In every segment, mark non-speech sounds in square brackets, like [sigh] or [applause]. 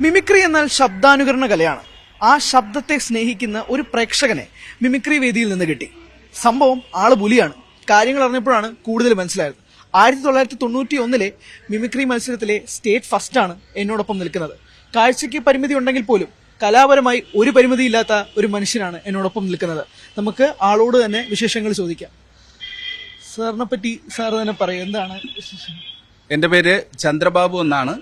Mimicry എന്നാൽ ശബ്ദാനുകരണ കലയാണ്. ആ ശബ്ദത്തെ സ്നേഹിക്കുന്ന ഒരു പ്രേക്ഷകനെ മിമിക്രി വേദിയിൽ നിന്ന് കിട്ടി. സംഭവം ആൾ പുലിയാണ്. കാര്യങ്ങൾ അറിഞ്ഞപ്പോഴാണ് കൂടുതൽ മനസ്സിലായത്. ആയിരത്തി തൊള്ളായിരത്തി തൊണ്ണൂറ്റി ഒന്നിലെ മിമിക്രി മത്സരത്തിലെ സ്റ്റേറ്റ് ഫസ്റ്റ് ആണ് എന്നോടൊപ്പം നിൽക്കുന്നത്. കാഴ്ചയ്ക്ക് പരിമിതി ഉണ്ടെങ്കിൽ പോലും കലാപരമായി ഒരു പരിമിതിയില്ലാത്ത ഒരു മനുഷ്യനാണ് എന്നോടൊപ്പം നിൽക്കുന്നത്. നമുക്ക് ആളോട് തന്നെ വിശേഷങ്ങൾ ചോദിക്കാം. സാറിനെ പറ്റി സാർ തന്നെ പറയും എന്താണ് എന്റെ പേര് ചന്ദ്രബാബു എന്നാണ്.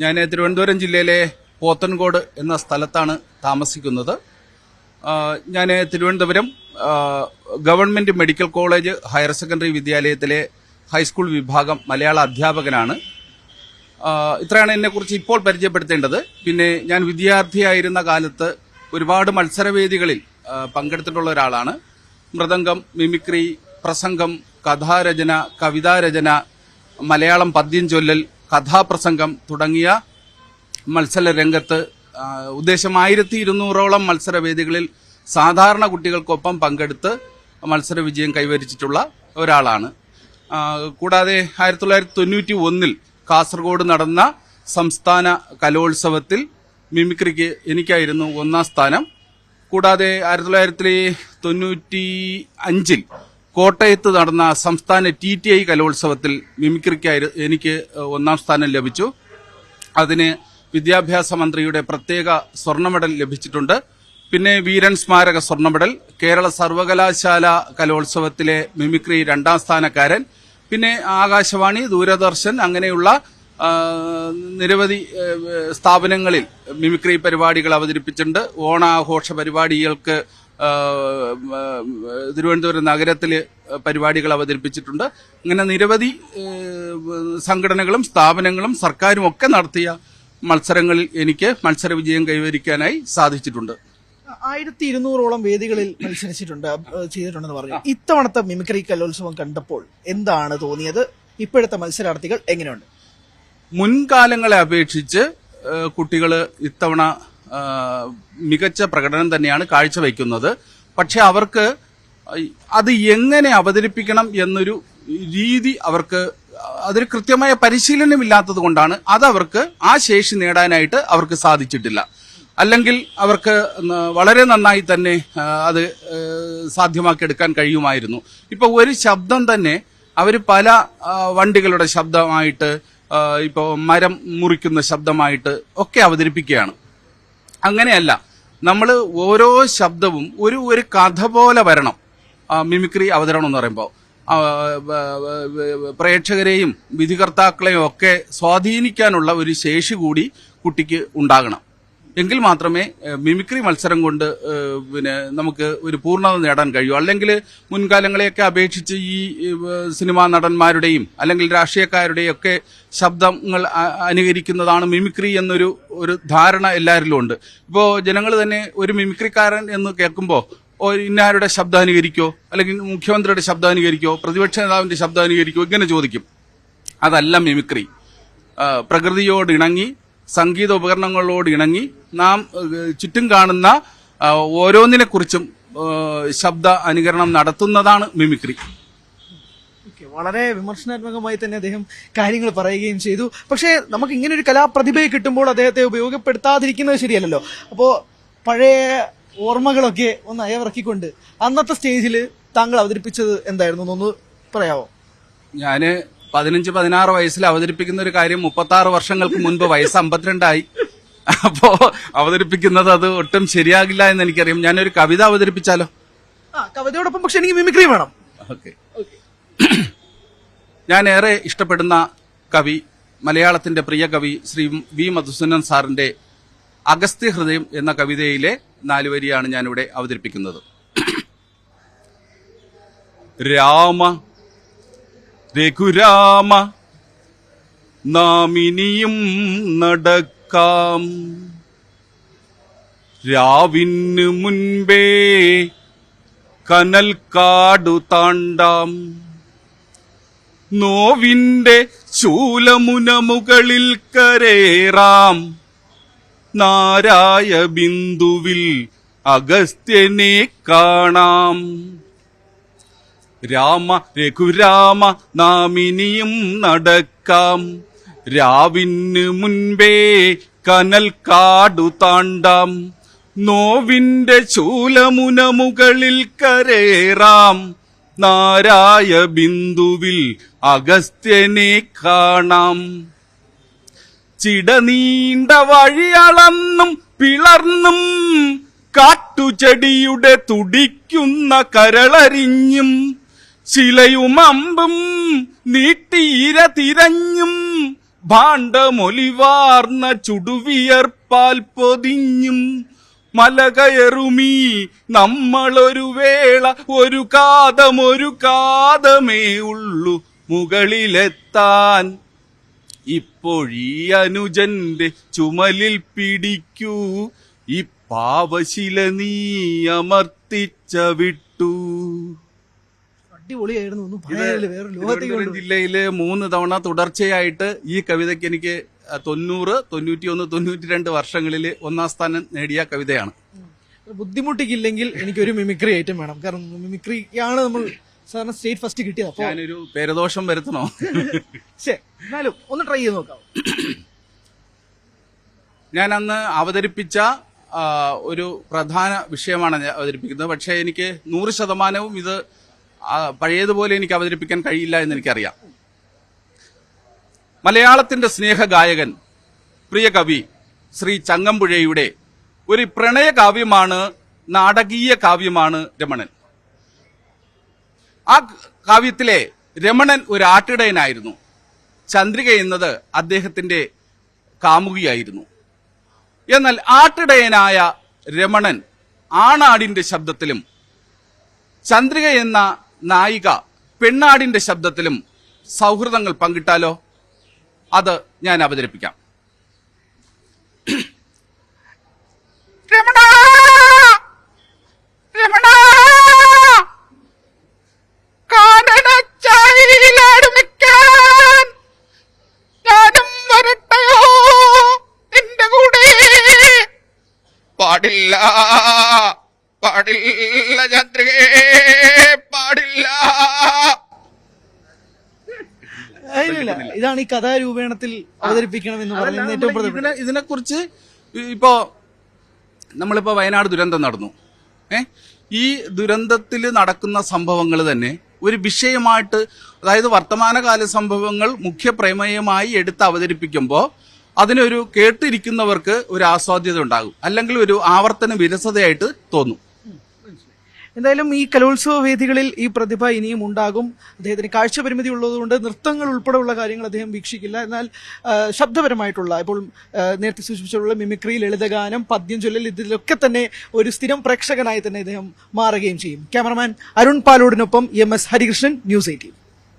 ഞാൻ തിരുവനന്തപുരം ജില്ലയിലെ പോത്തൻകോട് എന്ന സ്ഥലത്താണ് താമസിക്കുന്നത്. ഞാൻ Thiruvananthapuram government medical college higher secondary വിദ്യാലയത്തിലെ ഹൈസ്കൂൾ വിഭാഗം മലയാള അധ്യാപകനാണ്. ഇത്രയാണ് എന്നെക്കുറിച്ച് ഇപ്പോൾ പരിചയപ്പെടുത്തേണ്ടത്. പിന്നെ ഞാൻ വിദ്യാർത്ഥിയായിരുന്ന കാലത്ത് ഒരുപാട് മത്സരവേദികളിൽ പങ്കെടുത്തിട്ടുള്ള ഒരാളാണ്. മൃദംഗം മിമിക്രി പ്രസംഗം കഥാരചന കവിതാരചന മലയാളം പദ്യം ചൊല്ലൽ കഥാപ്രസംഗം തുടങ്ങിയ മത്സര രംഗത്ത് ഉദ്ദേശം ആയിരത്തി ഇരുന്നൂറോളം മത്സരവേദികളിൽ സാധാരണ കുട്ടികൾക്കൊപ്പം പങ്കെടുത്ത് മത്സര വിജയം കൈവരിച്ചിട്ടുള്ള ഒരാളാണ്. കൂടാതെ ആയിരത്തി തൊള്ളായിരത്തി തൊണ്ണൂറ്റി ഒന്നിൽ കാസർഗോഡ് നടന്ന സംസ്ഥാന കലോത്സവത്തിൽ മിമിക്രിക്ക് എനിക്കായിരുന്നു ഒന്നാം സ്ഥാനം. കൂടാതെ ആയിരത്തി തൊള്ളായിരത്തി തൊണ്ണൂറ്റി അഞ്ചിൽ കോട്ടയത്ത് നടന്ന സംസ്ഥാന ടി ടി ഐ കലോത്സവത്തിൽ മിമിക്രിക്കായി എനിക്ക് ഒന്നാം സ്ഥാനം ലഭിച്ചു. അതിന് വിദ്യാഭ്യാസ മന്ത്രിയുടെ പ്രത്യേക സ്വർണ മെഡൽ ലഭിച്ചിട്ടുണ്ട്. പിന്നെ വീരൻ സ്മാരക സ്വർണ മെഡൽ കേരള സർവകലാശാല കലോത്സവത്തിലെ മിമിക്രി രണ്ടാം സ്ഥാനക്കാരൻ പിന്നെ ആകാശവാണി ദൂരദർശൻ അങ്ങനെയുള്ള നിരവധി സ്ഥാപനങ്ങളിൽ മിമിക്രി പരിപാടികൾ അവതരിപ്പിച്ചിട്ടുണ്ട്. ഓണാഘോഷ പരിപാടികൾക്ക് തിരുവനന്തപുരം നഗരത്തിൽ പരിപാടികൾ അവതരിപ്പിച്ചിട്ടുണ്ട്. അങ്ങനെ നിരവധി സംഘടനകളും സ്ഥാപനങ്ങളും സർക്കാരും ഒക്കെ നടത്തിയ മത്സരങ്ങളിൽ എനിക്ക് മത്സര വിജയം കൈവരിക്കാനായി സാധിച്ചിട്ടുണ്ട്. ആയിരത്തി ഇരുന്നൂറോളം വേദികളിൽ മത്സരിച്ചിട്ടുണ്ട് ചെയ്തിട്ടുണ്ടെന്ന് പറഞ്ഞു. ഇത്തവണത്തെ മിമിക്രി കലോത്സവം കണ്ടപ്പോൾ എന്താണ് തോന്നിയത്? ഇപ്പോഴത്തെ മത്സരാർത്ഥികൾ എങ്ങനെയുണ്ട്? മുൻകാലങ്ങളെ അപേക്ഷിച്ച് കുട്ടികൾ ഇത്തവണ മികച്ച പ്രകടനം തന്നെയാണ് കാഴ്ചവെക്കുന്നത്. പക്ഷെ അവർക്ക് അത് എങ്ങനെ അവതരിപ്പിക്കണം എന്നൊരു രീതി അവർക്ക് അതൊരു കൃത്യമായ പരിശീലനം ഇല്ലാത്തത് കൊണ്ടാണ് അത് അവർക്ക് ആ ശേഷി നേടാനായിട്ട് അവർക്ക് സാധിച്ചിട്ടില്ല. അല്ലെങ്കിൽ അവർക്ക് വളരെ നന്നായി തന്നെ അത് സാധ്യമാക്കിയെടുക്കാൻ കഴിയുമായിരുന്നു. ഇപ്പൊ ഒരു ശബ്ദം തന്നെ അവർ പല വണ്ടികളുടെ ശബ്ദമായിട്ട് ഇപ്പോൾ മരം മുറിക്കുന്ന ശബ്ദമായിട്ട് ഒക്കെ അവതരിപ്പിക്കുകയാണ്. അങ്ങനെയല്ല. നമ്മൾ ഓരോ ശബ്ദവും ഒരു ഒരു കഥ പോലെ വരണം. മിമിക്രി അവതരണം എന്ന് പറയുമ്പോൾ പ്രേക്ഷകരെയും വിധികർത്താക്കളെയും ഒക്കെ സ്വാധീനിക്കാനുള്ള ഒരു ശേഷി കൂടി കുട്ടിക്ക് ഉണ്ടാകണം. എങ്കിൽ മാത്രമേ മിമിക്രി മത്സരം കൊണ്ട് പിന്നെ നമുക്ക് ഒരു പൂർണത നേടാൻ കഴിയൂ. അല്ലെങ്കിൽ മുൻകാലങ്ങളെയൊക്കെ അപേക്ഷിച്ച് ഈ സിനിമാ നടന്മാരുടെയും അല്ലെങ്കിൽ രാഷ്ട്രീയക്കാരുടെയും ഒക്കെ ശബ്ദങ്ങൾ അനുകരിക്കുന്നതാണ് മിമിക്രി എന്നൊരു ഒരു ധാരണ എല്ലാവരിലും ഉണ്ട്. ഇപ്പോൾ ജനങ്ങൾ തന്നെ ഒരു മിമിക്രിക്കാരൻ എന്ന് കേൾക്കുമ്പോൾ ഇന്നാരുടെ ശബ്ദം അനുകരിക്കോ? അല്ലെങ്കിൽ മുഖ്യമന്ത്രിയുടെ ശബ്ദം അനുകരിക്കോ? പ്രതിപക്ഷ നേതാവിന്റെ ശബ്ദം അനുകരിക്കോ? ഇങ്ങനെ ചോദിക്കും. അതല്ല മിമിക്രി. പ്രകൃതിയോട് ഇണങ്ങി സംഗീത ഉപകരണങ്ങളോട് ഇണങ്ങി നാം ചുറ്റും കാണുന്ന ഓരോന്നിനെ ഓരോന്നിനെക്കുറിച്ചും ശബ്ദ അനുകരണം നടത്തുന്നതാണ് മിമിക്രി. വളരെ വിമർശനാത്മകമായി തന്നെ അദ്ദേഹം കാര്യങ്ങൾ പറയുകയും ചെയ്തു. പക്ഷേ നമുക്ക് ഇങ്ങനെ ഒരു കലാപ്രതിഭയെ കിട്ടുമ്പോൾ അദ്ദേഹത്തെ ഉപയോഗപ്പെടുത്താതിരിക്കുന്നത് ശരിയല്ലല്ലോ. അപ്പോ പഴയ ഓർമ്മകളൊക്കെ ഒന്ന് അയവിറക്കിക്കൊണ്ട് അന്നത്തെ സ്റ്റേജിൽ താങ്കൾ അവതരിപ്പിച്ചത് എന്തായിരുന്നു? എന്നൊന്ന് പറയാമോ ഞാൻ പതിനഞ്ച് പതിനാറ് വയസ്സിൽ അവതരിപ്പിക്കുന്ന ഒരു കാര്യം മുപ്പത്തി ആറ് വർഷങ്ങൾക്ക് മുൻപ് വയസ്സ് അമ്പത്തിരണ്ടായി. അപ്പോ അവതരിപ്പിക്കുന്നത് അത് ഒട്ടും ശരിയാകില്ല എന്ന് എനിക്കറിയാം. ഞാനൊരു കവിത അവതരിപ്പിച്ചാലോ? കവിതയോടൊപ്പം പക്ഷെ എനിക്ക് മിമിക്രി വേണം. ഓക്കെ. ഞാൻ ഏറെ ഇഷ്ടപ്പെടുന്ന കവി മലയാളത്തിന്റെ പ്രിയ കവി ശ്രീ വി മധുസൂദനൻ സാറിന്റെ അഗസ്ത്യ ഹൃദയം എന്ന കവിതയിലെ നാലുവരിയാണ് ഞാനിവിടെ അവതരിപ്പിക്കുന്നത്. രാമ രഘുരാമ നാം ഇനിയും നടക്കാം. രാവിന് മുൻപേ കനൽ കാടു താണ്ടാം. നോവിന്റെ ശൂലമുന മുകളിൽ കരേറാം. നാരായ ബിന്ദുവിൽ അഗസ്ത്യനെ കാണാം. രാമ രഘുരാമ നാമിനിയും നടക്കാം. രാവിന് മുൻപേ കനൽ കാടു താണ്ടാം. നോവിന്റെ ശൂലമുന മുകളിൽ കരേറാം. നാരായ ബിന്ദുവിൽ അഗസ്ത്യനെ കാണാം. ചിടനീണ്ട വഴിയളന്നും പിളർന്നും കാട്ടുചെടിയുടെ തുടിക്കുന്ന കരളരിഞ്ഞും ശിലയും അമ്പും നീട്ടീര തിരഞ്ഞും ഭാണ്ഡമൊലിവാർന്ന ചുടുവിയർപ്പാൽ പൊതിഞ്ഞും മലകയറുമീ നമ്മളൊരു വേള ഒരു കാതമൊരു കാതമേ ഉള്ളു മുകളിലെത്താൻ. ഇപ്പോഴീ അനുജന്റെ ചുമലിൽ പിടിക്കൂ ഈ പാവശില നീ അമർത്തിച്ച വിട്ടു. അടിപൊളിയായിരുന്നു ഒന്നും പറയാനില്ല വേറെ തിരുവനന്തപുരം. ജില്ലയിൽ മൂന്ന് തവണ തുടർച്ചയായിട്ട് ഈ കവിതയ്ക്ക് എനിക്ക് തൊണ്ണൂറ് തൊണ്ണൂറ്റി ഒന്ന് തൊണ്ണൂറ്റി രണ്ട് വർഷങ്ങളിൽ ഒന്നാം സ്ഥാനം നേടിയ കവിതയാണ്. ബുദ്ധിമുട്ടിക്കില്ലെങ്കിൽ എനിക്ക് ഒരു മിമിക്രി ഐറ്റം വേണം. കാരണം മിമിക്രിയാണ് നമ്മൾ സാറിന് സ്റ്റേറ്റ് ഫസ്റ്റ് കിട്ടിയത്. അപ്പൊ ഞാനൊരു പേരദോഷം വരുത്തണോ? [laughs] ശരി എന്നാലും ഒന്ന് ട്രൈ ചെയ്ത് നോക്കാം. ഞാൻ അന്ന് അവതരിപ്പിച്ച ആ, ഒരു പ്രധാന വിഷയമാണ് ഞാൻ അവതരിപ്പിക്കുന്നത്. പക്ഷേ എനിക്ക് നൂറ് ശതമാനവും ഇത് പഴയതുപോലെ എനിക്ക് അവതരിപ്പിക്കാൻ കഴിയില്ല എന്ന് എനിക്കറിയാം. മലയാളത്തിന്റെ സ്നേഹഗായകൻ പ്രിയ കവി ശ്രീ ചങ്ങമ്പുഴയുടെ ഒരു പ്രണയ കാവ്യമാണ് നാടകീയ കാവ്യമാണ് രമണൻ. ആ കാവ്യത്തിലെ രമണൻ ഒരു ആട്ടിടയനായിരുന്നു. ചന്ദ്രിക എന്നത് അദ്ദേഹത്തിന്റെ കാമുകിയായിരുന്നു. എന്നാൽ ആട്ടിടയനായ രമണൻ ആണാടിന്റെ ശബ്ദത്തിലും ചന്ദ്രിക എന്ന നായിക പെണ്ണാടിന്റെ ശബ്ദത്തിലും സൗഹൃദങ്ങൾ പങ്കിട്ടാലോ? അത് ഞാൻ അവതരിപ്പിക്കാം. പാടില്ല പാടില്ല ചന്ദ്രികേ പാടില്ല ഇല്ല ഇതാണ് ഈ കഥാരൂപേണത്തിൽ അവതരിപ്പിക്കണം എന്ന് പറയുന്നത് ഏറ്റവും ഇതിനെക്കുറിച്ച് ഇതിനെ ഇതിനെ കുറിച്ച് ഇപ്പോ നമ്മളിപ്പോ വയനാട് ദുരന്തം നടന്നു. ഏ? ഈ ദുരന്തത്തിൽ നടക്കുന്ന സംഭവങ്ങൾ തന്നെ ഒരു വിഷയമായിട്ട് അതായത് വർത്തമാനകാല സംഭവങ്ങൾ മുഖ്യ പ്രമേയമായി എടുത്ത് അവതരിപ്പിക്കുമ്പോൾ അതിനൊരു കേട്ടിരിക്കുന്നവർക്ക് ഒരു ആസ്വാദ്യത ഉണ്ടാകും. അല്ലെങ്കിൽ ഒരു ആവർത്തന വിരസതയായിട്ട് തോന്നും. എന്തായാലും ഈ കലോത്സവ വേദികളിൽ ഈ പ്രതിഭ ഇനിയും ഉണ്ടാകും. അദ്ദേഹത്തിന് കാഴ്ച പരിമിതി ഉള്ളതുകൊണ്ട് നൃത്തങ്ങൾ ഉൾപ്പെടെയുള്ള കാര്യങ്ങൾ അദ്ദേഹം വീക്ഷിക്കില്ല. എന്നാൽ ശബ്ദപരമായിട്ടുള്ള ഇപ്പോൾ നേരത്തെ സൂചിപ്പിച്ചിട്ടുള്ള മിമിക്രി ലളിതഗാനം പദ്യം ചൊല്ലൽ ഇതിലൊക്കെ തന്നെ ഒരു സ്ഥിരം പ്രേക്ഷകനായി തന്നെ അദ്ദേഹം മാറുകയും ചെയ്യും. Cameraman Arun പാലോടിനൊപ്പം M S Harikrishnan news eighteen.